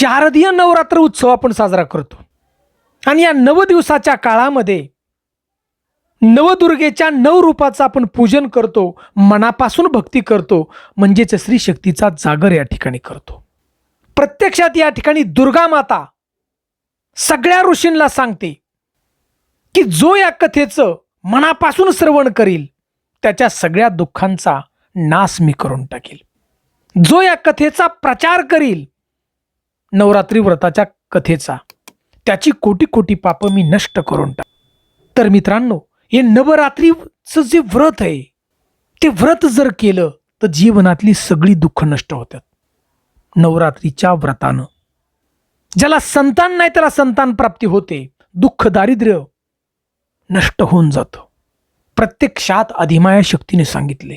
शारदीय नवरात्र उत्सव आपण साजरा करतो. आणि या नव दिवसाच्या काळामध्ये नवदुर्गेच्या नऊ रूपाचं आपण पूजन करतो मनापासून भक्ती करतो म्हणजेच श्री शक्तीचा जागर या ठिकाणी करतो. प्रत्यक्षात या ठिकाणी दुर्गा माता सगळ्या ऋषींना सांगते की जो या कथेचं मनापासून श्रवण करील त्याच्या सगळ्या दुःखांचा नाश मी करून टाकेल. जो या कथेचा प्रचार करील नवरात्री व्रताच्या कथेचा. त्याची कोटी कोटी पापं मी नष्ट करून टाक. तर मित्रांनो हे नवरात्रीचं जे व्रत आहे ते व्रत जर केलं तर जीवनातली सगळी दुःख नष्ट होतात. नवरात्रीच्या व्रतानं. ज्याला संतान नाही त्याला संतान प्राप्ती होते. दुःख दारिद्र्य नष्ट होऊन जातं. प्रत्यक्षात अधिमाया शक्तीने सांगितले.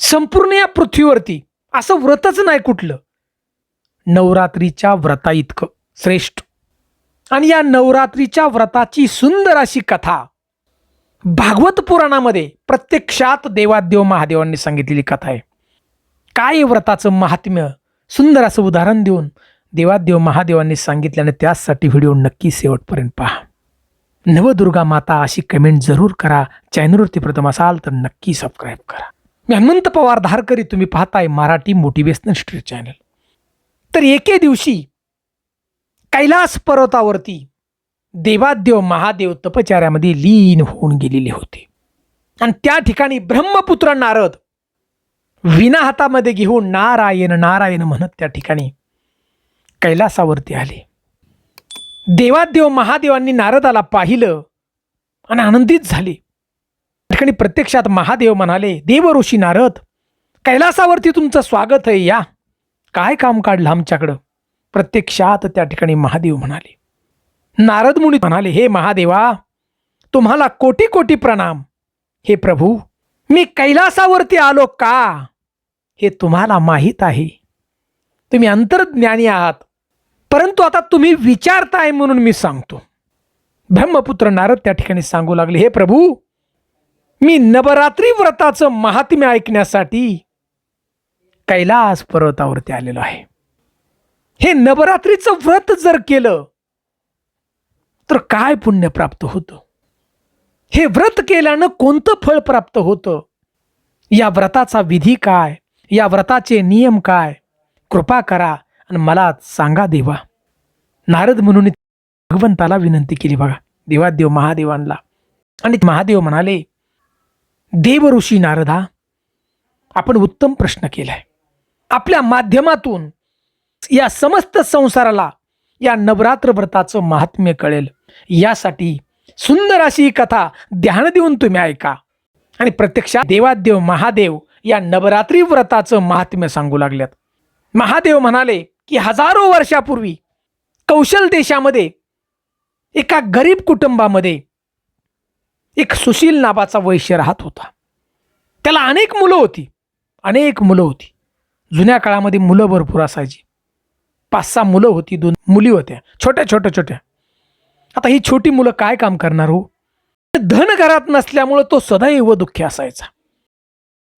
संपूर्ण या पृथ्वीवरती असं व्रतच नाही कुठलं. नवरात्रीच्या व्रता इतकं श्रेष्ठ. आणि या नवरात्रीच्या व्रताची सुंदर अशी कथा भागवत पुराणामध्ये प्रत्यक्षात देवादेव महादेवांनी सांगितलेली कथा आहे. काय व्रताचं महात्म्य? सुंदर असं उदाहरण देऊन देवादेव महादेवांनी सांगितल्याने त्याचसाठी व्हिडिओ नक्की शेवटपर्यंत पहा. नवदुर्गा माता अशी कमेंट जरूर करा. चॅनलवरती प्रथम असाल तर नक्की सबस्क्राईब करा. मी हनुमंत पवार धारकरी तुम्ही पाहताय मराठी मोटिवेशनल स्ट्रीट चॅनल. तर एके दिवशी कैलास पर्वतावरती देवादेव महादेव तपचार्यामध्ये लीन होऊन गेलेले होते. आणि त्या ठिकाणी ब्रह्मपुत्र नारद विना हातामध्ये घेऊन नारायण नारायण म्हणत त्या ठिकाणी कैलासावरती आले. देवादेव महादेवांनी नारदाला पाहिलं आणि आनंदित झाले. त्या ठिकाणी प्रत्यक्षात महादेव म्हणाले देव ऋषी नारद कैलासावरती तुमचं स्वागत आहे या. काय काम काढलं आमच्याकडं? प्रत्यक्षात त्या ठिकाणी महादेव म्हणाले. नारद मुनी म्हणाले हे महादेवा तुम्हाला कोटी कोटी प्रणाम. हे प्रभू मी कैलासावरती आलो का? हे तुम्हाला माहीत आहे. तुम्ही अंतर्ज्ञानी आहात. परंतु आता तुम्ही विचारताय म्हणून मी सांगतो. ब्रह्मपुत्र नारद त्या ठिकाणी सांगू लागले हे प्रभू मी नवरात्री व्रताचं महात्म्य ऐकण्यासाठी कैलास पर्वतावरती आलेलो आहे. हे नवरात्रीचं व्रत जर केलं तर काय पुण्य प्राप्त होतं? हे व्रत केल्यानं कोणतं फळ प्राप्त होतं? या व्रताचा विधी काय? या व्रताचे नियम काय? कृपा करा आणि मला सांगा देवा. नारद म्हणून भगवंताला विनंती केली बघा. देवादेव महादेवांना आणि महादेव म्हणाले देव ऋषी नारदा आपण उत्तम प्रश्न केलाय. आपल्या माध्यमातून या समस्त संसाराला या नवरात्र व्रताचं महात्म्य कळेल. यासाठी सुंदर अशी ही कथा ध्यान देऊन तुम्ही ऐका. आणि प्रत्यक्षात देवादेव महादेव या नवरात्री व्रताचं महात्म्य सांगू लागल्यात. महादेव म्हणाले की हजारो वर्षापूर्वी कौशल देशामध्ये एका गरीब कुटुंबामध्ये एक सुशील नावाचा वैश्य राहत होता. त्याला अनेक मुलं होती अनेक मुलं होती. जुन्या काळामध्ये मुलं भरपूर असायची. पाच सहा मुलं होती दोन मुली होत्या. छोट्या छोट्या छोट्या. आता ही छोटी मुलं काय काम करणार हो? धन घरात नसल्यामुळं तो सदैव दुःखी असायचा.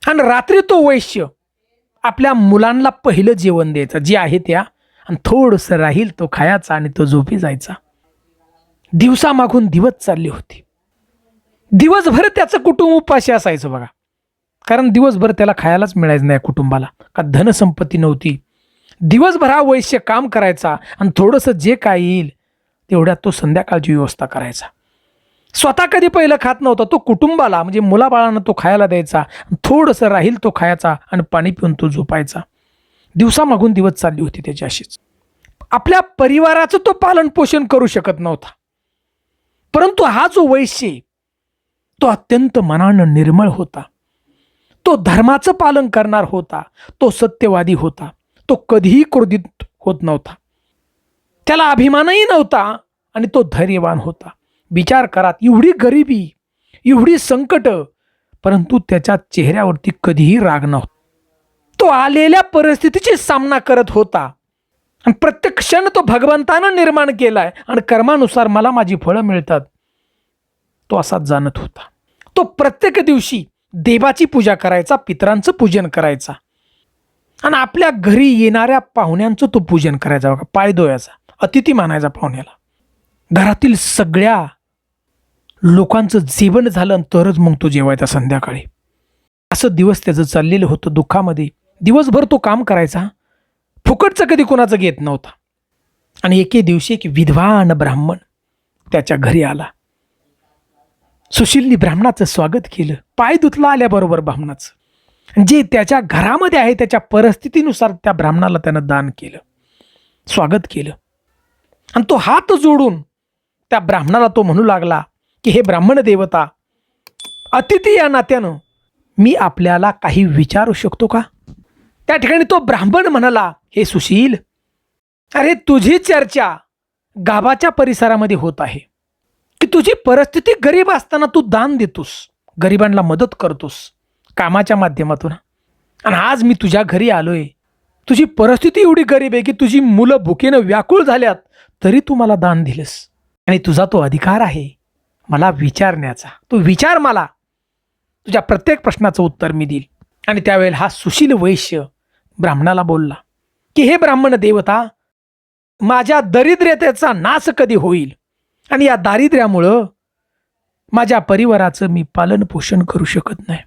आणि रात्री तो वैश्य आपल्या मुलांना पहिलं जेवण द्यायचं. जे आहे त्या. आणि थोडंसं राहील तो खायचा आणि तो झोपी जायचा. दिवसामागून दिवस चालली होती. दिवसभर त्याचं कुटुंब उपाशी असायचं बघा. कारण दिवसभर त्याला खायलाच मिळायचं नाही कुटुंबाला. का धनसंपत्ती नव्हती. दिवसभर हा वैश्य काम करायचा आणि थोडंसं जे काय येईल तेवढ्यात तो संध्याकाळची व्यवस्था करायचा. स्वतः कधी पहिलं खात नव्हता तो कुटुंबाला म्हणजे मुलाबाळांना तो खायला द्यायचा थोडंसं राहील तो खायचा आणि पाणी पिऊन तो झोपायचा. दिवसामागून दिवस चालली होती त्याची अशीच आपल्या परिवाराचं तो पालनपोषण करू शकत नव्हता. परंतु हा जो वैश्य तो अत्यंत मनानं निर्मळ होता. तो धर्माचं पालन करणार होता तो सत्यवादी होता तो कधीही क्रोधित होत नव्हता. त्याला अभिमानही नव्हता आणि तो धैर्यवान होता. विचार करात एवढी गरिबी एवढी संकट परंतु त्याच्या चेहऱ्यावरती कधीही राग नव्हता. तो आलेल्या परिस्थितीची सामना करत होता. आणि प्रत्येक क्षण तो भगवंतानं निर्माण केलाय आणि कर्मानुसार मला माझी फळं मिळतात. तो असाच जाणत होता. तो प्रत्येक दिवशी देवाची पूजा करायचा पितरांचं पूजन करायचा. आणि आपल्या घरी येणाऱ्या पाहुण्यांचं तो पूजन करायचा बघा पाय अतिथी मानायचा पाहुण्याला. घरातील सगळ्या लोकांचं जेवण झालं तरच मग तो जेवायचा संध्याकाळी. असं दिवस त्याचं चाललेलं होतं दुःखामध्ये. दिवसभर तो काम करायचा. फुकटचं कधी कोणाचं घेत नव्हता. आणि एके दिवशी एक विद्वान ब्राह्मण त्याच्या घरी आला. सुशीलनी ब्राह्मणाचं स्वागत केलं. पाय धुतला आल्याबरोबर ब्राह्मणाचं. जे त्याच्या घरामध्ये आहे त्याच्या परिस्थितीनुसार त्या ब्राह्मणाला त्यानं दान केलं. स्वागत केलं. आणि तो हात जोडून त्या ब्राह्मणाला तो म्हणू लागला की हे ब्राह्मण देवता अतिथी या नात्यानं मी आपल्याला काही विचारू शकतो का? त्या ठिकाणी तो ब्राह्मण म्हणाला हे सुशील अरे तुझी चर्चा गावाच्या परिसरामध्ये होत आहे. की तुझी परिस्थिती गरीब असताना तू दान देतोस. गरिबांना मदत करतोस. कामाच्या माध्यमातून. आणि आज मी तुझ्या घरी आलोय. तुझी परिस्थिती एवढी गरीब आहे की तुझी मुलं भुकेनं व्याकुळ झाल्यात तरी तू मला दान दिलंस. आणि तुझा तो अधिकार आहे मला विचारण्याचा. तू विचार मला. तुझ्या प्रत्येक प्रश्नाचं उत्तर मी देईल. आणि त्यावेळेला हा सुशील वैश्य ब्राह्मणाला बोलला की हे ब्राह्मण देवता माझ्या दरिद्रतेचा नाश कधी होईल? आणि या दारिद्र्यामुळं माझ्या परिवाराचं मी पालनपोषण करू शकत नाही.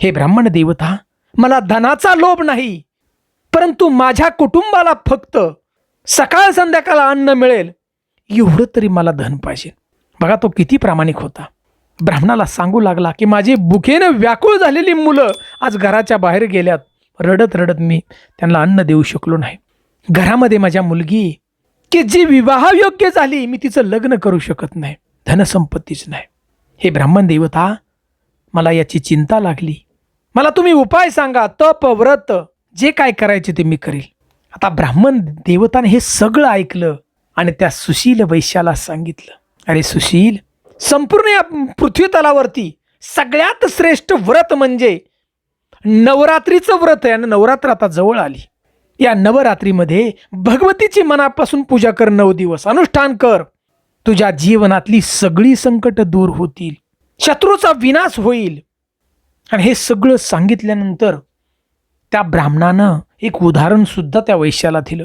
हे ब्राह्मण देवता मला धनाचा लोभ नाही परंतु माझ्या कुटुंबाला फक्त सकाळ संध्याकाळ अन्न मिळेल एवढं तरी मला धन पाहिजे. बघा तो किती प्रामाणिक होता. ब्राह्मणाला सांगू लागला की माझी बुकेनं व्याकुळ झालेली मुलं आज घराच्या बाहेर गेल्यात रडत रडत मी त्यांना अन्न देऊ शकलो नाही. घरामध्ये माझ्या मुलगी की जी विवाहयोग्य झाली मी तिचं लग्न करू शकत नाही धनसंपत्तीच नाही. हे ब्राह्मण देवता मला याची चिंता लागली. मला तुम्ही उपाय सांगा तप व्रत जे काय करायचे ते मी करेल. आता ब्राह्मण देवताने हे सगळं ऐकलं आणि त्या सुशील वैश्याला सांगितलं अरे सुशील संपूर्ण या पृथ्वी तलावरती सगळ्यात श्रेष्ठ व्रत म्हणजे नवरात्रीचं व्रत आहे आणि नवरात्र आता जवळ आली. या नवरात्रीमध्ये भगवतीची मनापासून पूजा कर नऊ दिवस अनुष्ठान कर. तुझ्या जीवनातली सगळी संकट दूर होतील. शत्रूचा विनाश होईल. आणि हे सगळं सांगितल्यानंतर त्या ब्राह्मणानं एक उदाहरण सुद्धा त्या वैश्याला दिलं.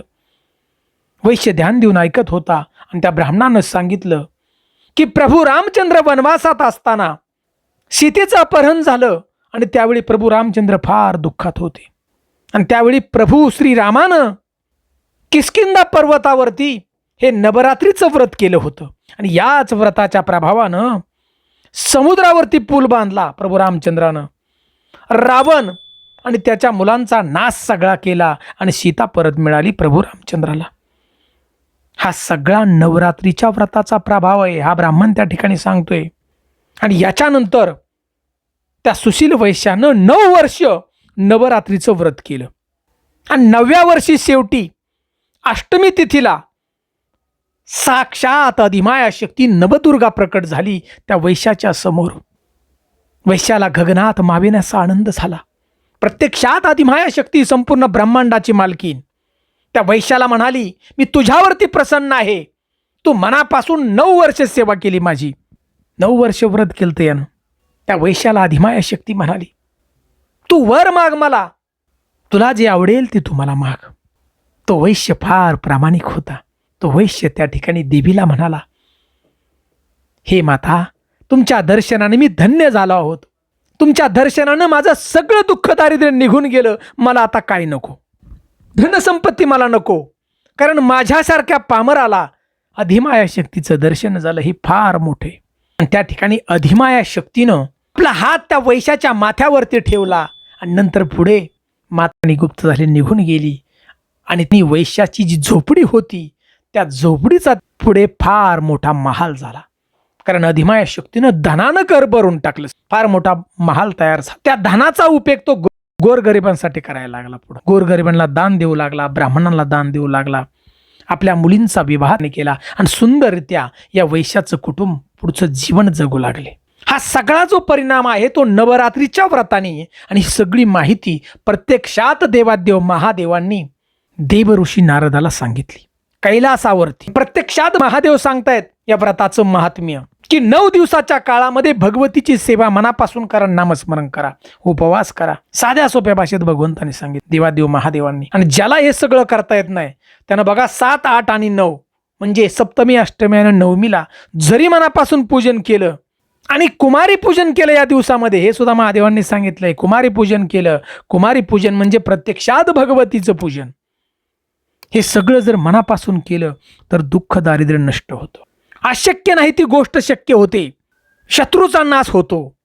वैश्य ध्यान देऊन ऐकत होता आणि त्या ब्राह्मणानं सांगितलं की प्रभू रामचंद्र वनवासात असताना सीतेचं अपहरण झालं आणि त्यावेळी प्रभू रामचंद्र फार दुःखात होते. आणि त्यावेळी प्रभू श्रीरामानं किस्किंदा पर्वतावरती हे नवरात्रीचं व्रत केलं होतं. आणि याच व्रताच्या प्रभावानं समुद्रावरती पूल बांधला प्रभू रामचंद्रानं. रावण आणि त्याच्या मुलांचा नाश सगळा केला आणि सीता परत मिळाली प्रभू रामचंद्राला. हा सगळा नवरात्रीच्या व्रताचा प्रभाव आहे हा ब्राह्मण त्या ठिकाणी सांगतोय. आणि याच्यानंतर त्या सुशील वैश्यानं नऊ वर्ष नवरात्रीचं व्रत केलं. आणि नवव्या वर्षी शेवटी अष्टमी तिथीला साक्षात अधिमाया शक्ती नवदुर्गा प्रकट झाली त्या वैशाच्या समोर. वैशाला गगनात माविण्याचा आनंद झाला. प्रत्यक्षात अधिमाया शक्ती संपूर्ण ब्रह्मांडाची मालकीन त्या वैशाला म्हणाली मी तुझ्यावरती प्रसन्न आहे. तू मनापासून नऊ वर्ष सेवा केली माझी. नऊ वर्ष व्रत केलं यानं. त्या वैशाला अधिमाया शक्ती म्हणाली तू वर माग मला. तुला जे आवडेल ते तुम्हाला माग. तो वैश्य फार प्रामाणिक होता. तो वैश्य त्या ठिकाणी देवीला म्हणाला हे माता तुमच्या दर्शनाने मी धन्य झालो आहोत. तुमच्या दर्शनानं माझं सगळं दुःख दारिद्र्य निघून गेलं. मला आता काय नको? धनसंपत्ती मला नको. कारण माझ्यासारख्या पामराला अधिमाया शक्तीचं दर्शन झालं हे फार मोठे. आणि त्या ठिकाणी अधिमाया शक्तीनं आपला हात त्या वैशाच्या माथ्यावरती ठेवला. आणि नंतर पुढे माता गुप्त झाली निघून गेली. आणि ती वैश्याची जी झोपडी होती त्या झोपडीचा पुढे फार मोठा महाल झाला. कारण अधिमाया शक्तीनं धनानं कर भरून टाकलं. फार मोठा महाल तयार झाला. त्या धनाचा उपयोग तो गोरगरिबांसाठी करायला लागला पुढे. गोरगरिबांना दान देऊ लागला ब्राह्मणांना दान देऊ लागला. आपल्या मुलींचा विवाह केला आणि सुंदररित्या या वैश्याचं कुटुंब पुढचं जीवन जगू लागले. हा सगळा जो परिणाम आहे तो नवरात्रीच्या व्रताने. आणि ही सगळी माहिती प्रत्यक्षात देवादेव महादेवांनी देव ऋषी नारदाला सांगितली. कैलासावरती. प्रत्यक्षात महादेव सांगतायत या व्रताचं महात्म्य की नऊ दिवसाच्या काळामध्ये भगवतीची सेवा मनापासून करा नामस्मरण करा उपवास करा. साध्या सोप्या भाषेत भगवंताने सांगितलं देवादेव महादेवांनी. आणि ज्याला हे सगळं करता येत नाही त्यानं बघा सात आठ आणि नऊ म्हणजे सप्तमी अष्टमी आणि नवमीला जरी मनापासून पूजन केलं आणि कुमारी पूजन केलं या दिवसामध्ये हे सुद्धा महादेवांनी सांगितलंय. कुमारी पूजन केलं. कुमारी पूजन म्हणजे प्रत्यक्षात भगवतीचं पूजन. हे सगळं जर मनापासून केलं तर दुःख दारिद्र्य नष्ट होतं. अशक्य नाही ती गोष्ट शक्य होते. शत्रूचा नाश होतो.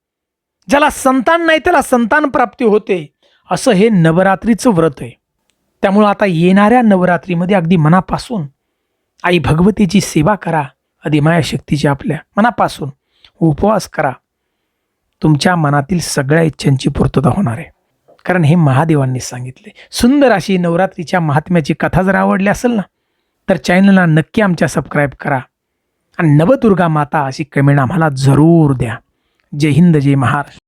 ज्याला संतान नाही त्याला संतान प्राप्ती होते. असं हे नवरात्रीचं व्रत आहे. त्यामुळं आता येणाऱ्या नवरात्रीमध्ये अगदी मनापासून आई भगवतीची सेवा करा. अधिमाया शक्तीची आपल्या मनापासून. उपवास करा. तुमच्या मनातील सगळ्या इच्छांची पूर्तता होणार आहे. कारण हे महादेवांनी सांगितले. सुंदर अशी नवरात्रीच्या महात्म्याची कथा जर आवडली असेल ना तर चॅनलला नक्की आमच्या सबस्क्राईब करा. आणि नवदुर्गा माता अशी कमेंट आम्हाला जरूर द्या. जय हिंद जय महाराष्ट्र.